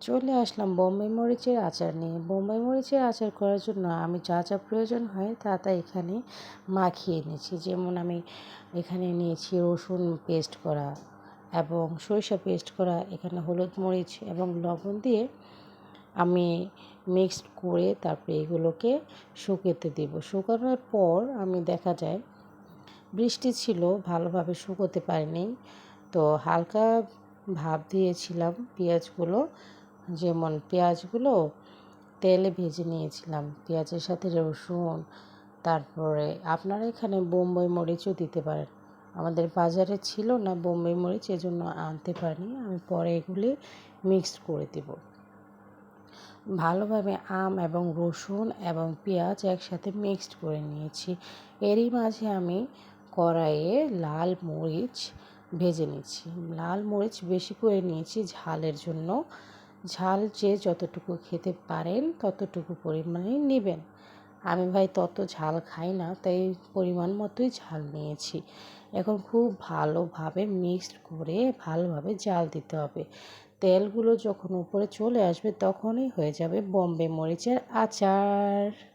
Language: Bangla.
চলে আসলাম বোম্বে মরিচের আচার নিয়ে। বোম্বে মরিচের আচার করার জন্য আমি যা যা প্রয়োজন হয় তা তা এখানে মাখিয়ে নিয়েছি যেমন আমি এখানে নিয়েছি রসুন পেস্ট করা এবং সরিষা পেস্ট করা, এখানে হলুদ মরিচ এবং লবণ দিয়ে আমি মিক্সড করে তারপরে এগুলোকে শুকোতে দেব। শুকানোর পর আমি দেখা যায় বৃষ্টি ছিল, ভালোভাবে শুকোতে পারিনি। তো হালকা ভাব দিয়েছিলাম পেঁয়াজগুলো যেমন পেঁয়াজগুলো তেলে ভেজে নিয়েছিলাম। পেঁয়াজের সাথে রসুন, তারপরে আপনারা এখানে বোম্বাই মরিচও দিতে পারেন। আমাদের বাজারে ছিল না বোম্বাই মরিচ, এজন্য আনতে পারিনি। আমি পরে এগুলি মিক্সড করে দেব। ভালোভাবে আম এবং রসুন এবং পেঁয়াজ একসাথে মিক্সড করে নিয়েছি। এরই মাঝে আমি কড়াইয়ে লাল মরিচ ভেজে নিচ্ছি। লাল মরিচ বেশি করে নিয়েছি ঝালের জন্য। ঝাল যে যতটুকু খেতে পারেন, ততটুকু পরিমাণে নেবেন। আমি ভাই তত ঝাল খাই না, তাই পরিমাণ মতোই ঝাল নিয়েছি। এখন খুব ভালোভাবে মিক্সড করে ভালোভাবে জাল দিতে হবে। তেলগুলো যখন উপরে চলে আসবে, তখনই হয়ে যাবে বম্বে মরিচের আচার।